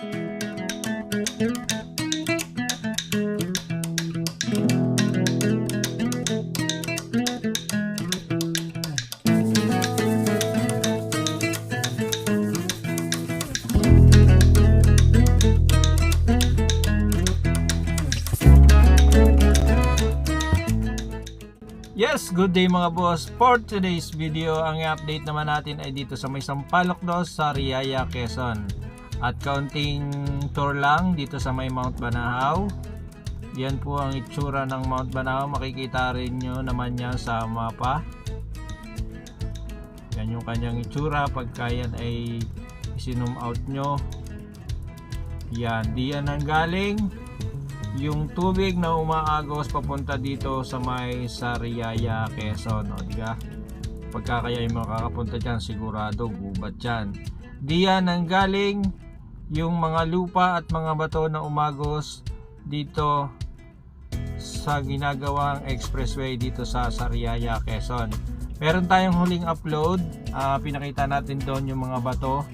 Yes, good day mga boss. For today's video, ang i-update naman natin ay dito sa may Sampaloc Dos sa Riaya, Quezon. At kaunting tour lang dito sa may Mount Banahaw. Yan po ang itsura ng Mount Banahaw. Makikita rin nyo naman yan sa mapa. Yan yung kanyang itsura. Pagka yan ay sinum out nyo. Yan, di yan ang galing yung tubig na umaagos papunta dito sa may Sariaya, Quezon, no, di ka? Pagka kaya yung makakapunta dyan, sigurado gubat dyan. Diyan ang galing yung mga lupa at mga bato na umagos dito sa ginagawang expressway dito sa Sariaya, Quezon. Meron tayong huling upload, ah, pinakita natin doon yung mga bato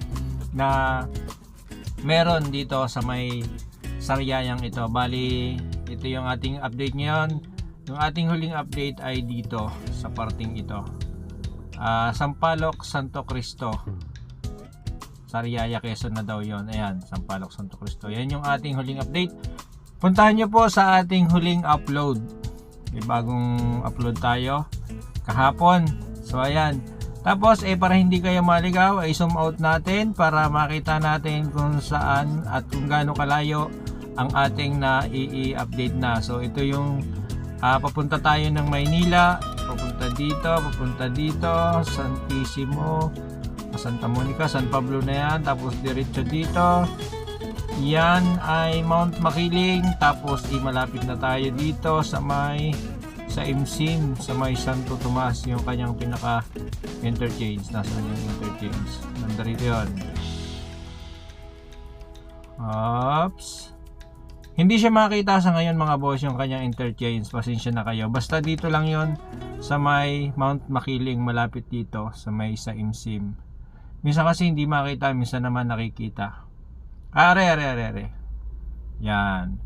na meron dito sa may Sariayang ito. Bali, ito yung ating update ngayon. Yung ating huling update ay dito sa parting ito. Ah, Sampaloc, Santo Cristo. Sariaya, Quezon na daw yon. Ayan, Sampaloc, Santo Cristo. Yan yung ating huling update. Puntahan nyo po sa ating huling upload. May bagong upload tayo kahapon. So ayan. Tapos eh para hindi kayo maligaw ay zoom out natin para makita natin kung saan at kung gaano kalayo ang ating na i-update na. So ito yung ah, papunta tayo ng Maynila, papunta dito, papunta dito, Santissimo, Santa Monica, San Pablo na yan, tapos diretso dito. Yan ay Mount Makiling, tapos i malapit na tayo dito sa may sa Imsim, sa may Santo Tomas, yung kanyang pinaka interchange. Nasaan yung interchange? Nandarito yun. Oops. Hindi siya makita sa ngayon mga boss yung kanyang interchange. Pasensya na kayo. Basta dito lang yon sa may Mount Makiling malapit dito sa may sa Imsim. Minsan kasi hindi makita, minsan naman nakikita. Are, are, are, are. Yan.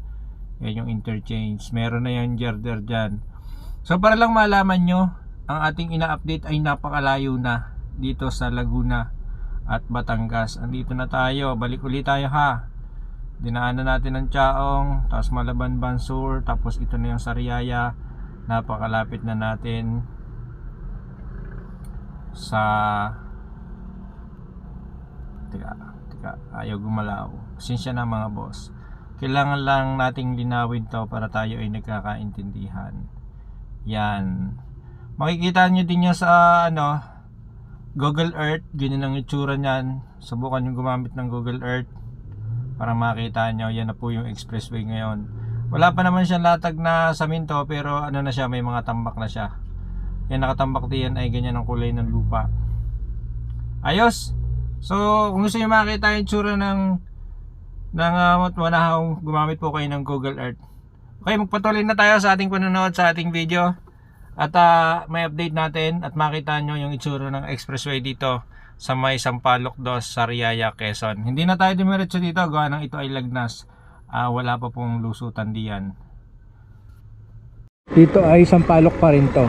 Yan yung interchange. Meron na yung girder dyan. So para lang malaman nyo, ang ating ina-update ay napakalayo na dito sa Laguna at Batangas. Andito na tayo. Balik ulit tayo ha dinaanan natin ang Chaong tapos Malaban Bansur tapos ito na yung Sariaya napakalapit na natin sa teka, teka ayaw gumalaw. Sinsya na mga boss. Kailangan lang nating linawin to para tayo ay nagkakaintindihan. Yan. Makikita nyo din yan sa ano Google Earth. Ganyan ang itsura nyan subukan yung gumamit ng Google Earth para makita nyo. Yan na po yung expressway ngayon. Wala pa naman siyang latag na saminto pero ano na siya may mga tambak na siya. Yan nakatambak din ay ganyan ang kulay ng lupa. Ayos so kung gusto nyo makita yung tsura ng ng uh, Manahaw gumamit po kayo ng Google Earth okay magpatuloy na tayo sa ating panonood sa ating video at uh, may update natin at makita nyo yung itsura ng expressway dito sa may Sampaloc Dos, Sariaya, Quezon. Hindi na tayo dumiretso dito, gawa ng ito ay lagnas. Ah, wala pa pong lusutan diyan. Dito ay Sampaloc pa rin to.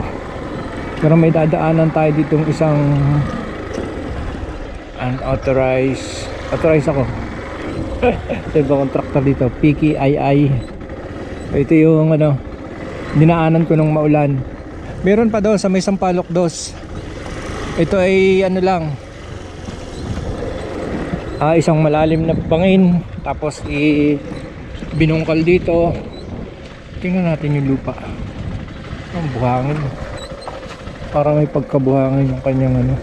Pero may dadaanan tayo ditong isang unauthorized authorized ako. yung contractor dito, PKII. Ito yung ano, dinaanan ko nung maulan. Meron pa daw sa may Sampaloc Dos. Ito ay ano lang, ah, isang malalim na bangin tapos i binungkal dito tingnan natin yung lupa ang buhangin parang may pagkabuhangin yung kanyang ano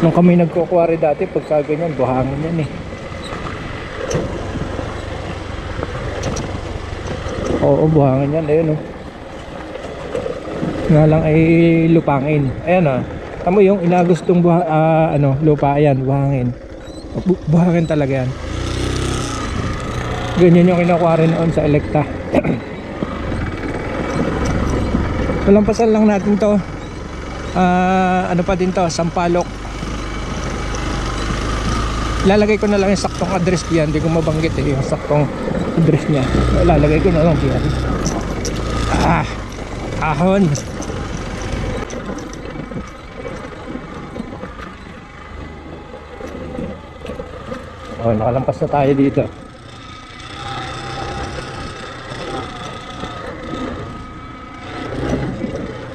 nung kami nagkukwari dati pagka ganyan buhangin yan eh oo buhangin yan ayun oh nga lang ay lupangin ayan ah Tamo yung inagustong buha, ah, ano, lupa ayan, buhangin. Bu- buhangin talaga yan. Ganyan yung kinukuha rin noon sa Electa. Malampasan lang natin to. Ah, ano pa din to, Sampalok. Ilalagay ko na lang yung saktong address diyan. Hindi ko mabanggit eh yung saktong address niya. Ilalagay ko na lang diyan. Ah, ahon. Oh, nakalampas na tayo dito.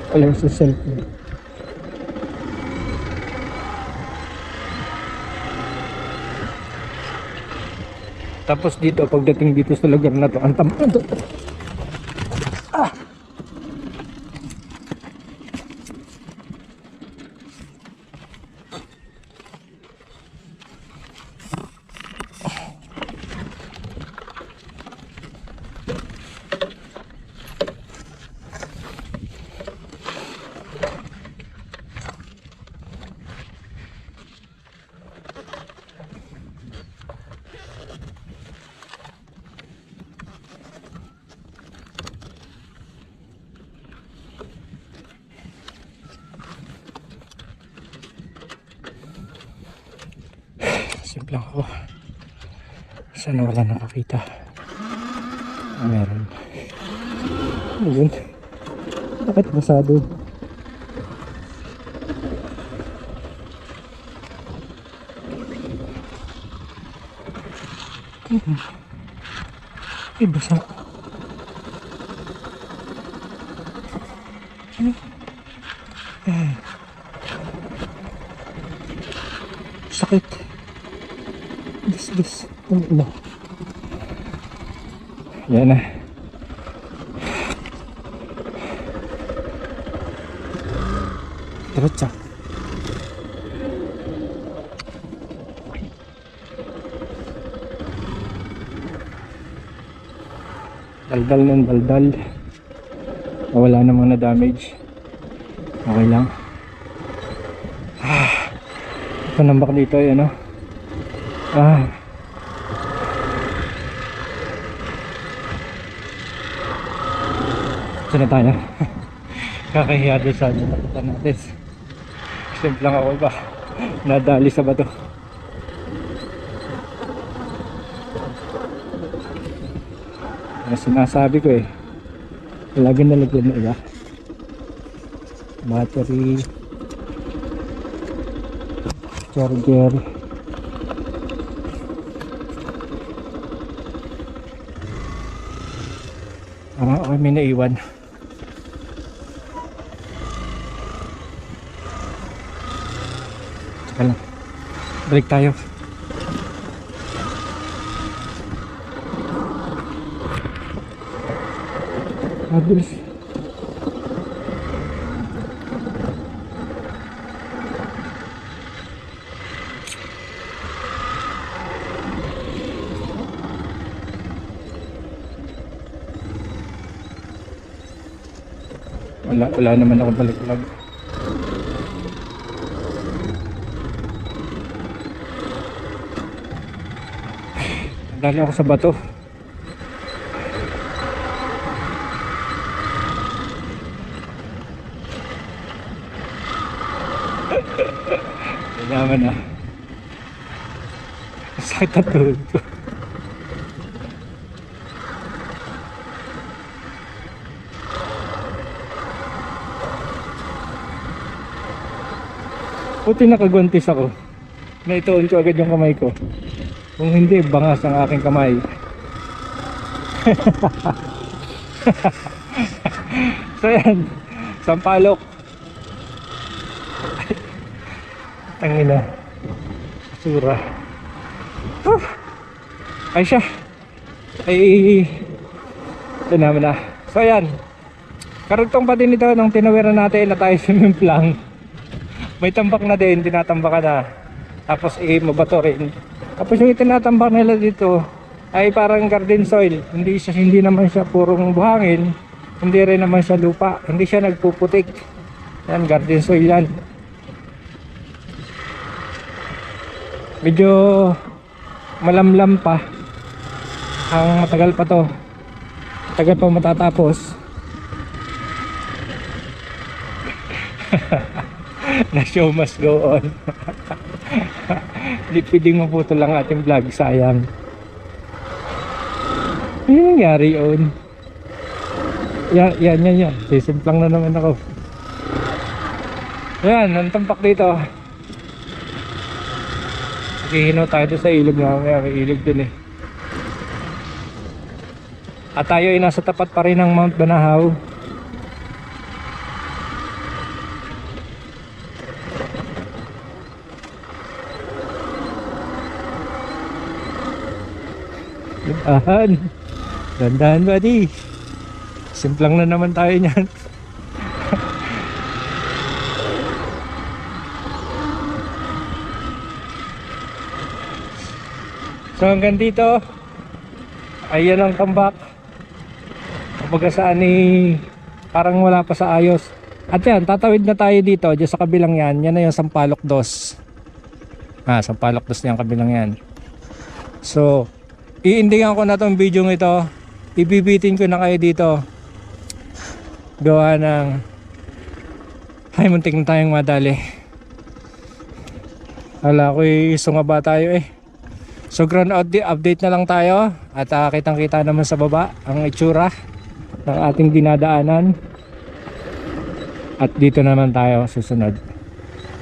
Wala sa cellphone. Tapos dito, pagdating dito sa lugar na to, ang tam... Ito. Ah! Simple ako. Sana wala nakakita. Meron. Ayun. Bakit masado? Ay, basa. Eh. Sakit. Na? Yan na. Diretsa. Daldal ng daldal. Wala namang na damage. Okay lang. Ah. Panambak dito ay ano. Ah. Ito na tayo. Kakahiya doon sa nataputan natin. Simple lang ako ba. Nadali sa bato. Kaya sinasabi ko eh. Lagi nalagyan na iba. Battery. Charger. Parang may naiwan. Tsaka lang. Break tayo. Mabilis. Wala, wala naman ako balik-lag. Dali ako sa bato. Kailangan na. Sakit na tuhod ko. Buti nakagwantis ako. Naituon ko agad yung kamay ko. Kung hindi, bangas ang aking kamay. so yan, sampalok. Tangina. Basura. Uh, ay siya. Ay, ito naman na. So yan. Karugtong pa din ito nung tinawiran natin na tayo swimming lang. May tambak na din, tinatambakan na. Tapos eh, mabato rin. Tapos yung itinatambak nila dito ay parang garden soil. Hindi siya hindi naman siya purong buhangin. Hindi rin naman siya lupa. Hindi siya nagpuputik. Yan, garden soil yan. Medyo malamlam pa. Ang matagal pa to. Matagal pa matatapos. The show must go on. Pwedeng maputol lang ating vlog, sayang. Ano nangyari yun? Yan, yan, yan, yan. Sisimplang na naman ako. Yan, ang tampak dito. Nakihino tayo doon sa ilog na may may ilog dun eh. At tayo ay nasa tapat pa rin ng Mount Banahaw. Dandahan. Dandahan buddy. Simplang na naman tayo niyan. so hanggang dito. Ayan ang tambak. Kapag saan ni parang wala pa sa ayos. At yan, tatawid na tayo dito. Diyan sa kabilang yan. Yan na yung Sampalok Dos. Ah, Sampalok Dos na yung kabilang yan. So, iindingan ko na tong video ito. Ibibitin ko na kayo dito. Gawa ng ay muntik na tayong madali. Hala ko sungaba tayo eh. So ground update na lang tayo at uh, kitang kita naman sa baba ang itsura ng ating dinadaanan. At dito naman tayo susunod.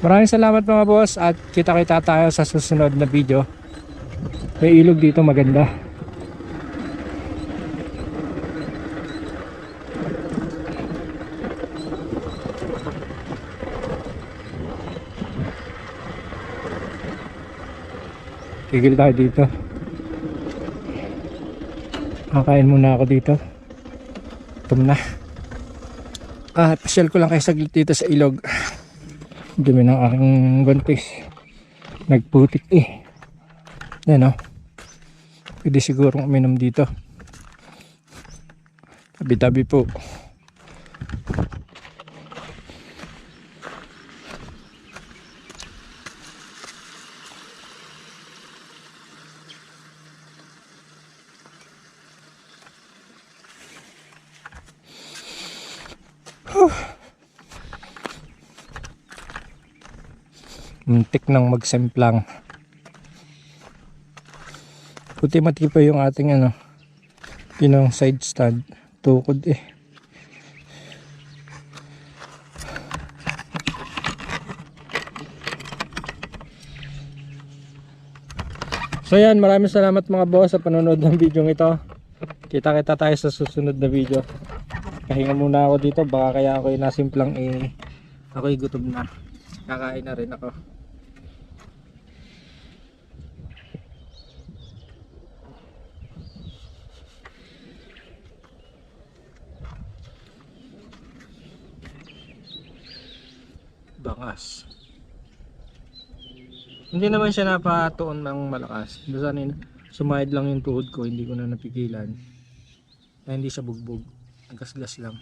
Maraming salamat mga boss at kita-kita tayo sa susunod na video. May ilog dito maganda. Tigil tayo dito. Kakain muna ako dito. Tum na. Ah, pasyal ko lang kayo saglit dito sa ilog. Dumi ng aking guntis. Nagputik eh. Yan o. Pwede sigurong uminom dito. Tabi-tabi po. Muntik nang magsemplang. Puti matipay yung ating ano, pinong side stand. Tukod eh. So yan, maraming salamat mga boss sa panonood ng video ito. Kita-kita tayo sa susunod na video. Kahinga muna ako dito, baka kaya ako nasimplang eh, ako'y gutom na. Kakain na rin ako. Bangas. Hindi naman siya napatuon ng malakas. Basta nin, sumahid lang yung tuhod ko, hindi ko na napigilan. Kaya hindi siya bugbog. Nagasgas lang.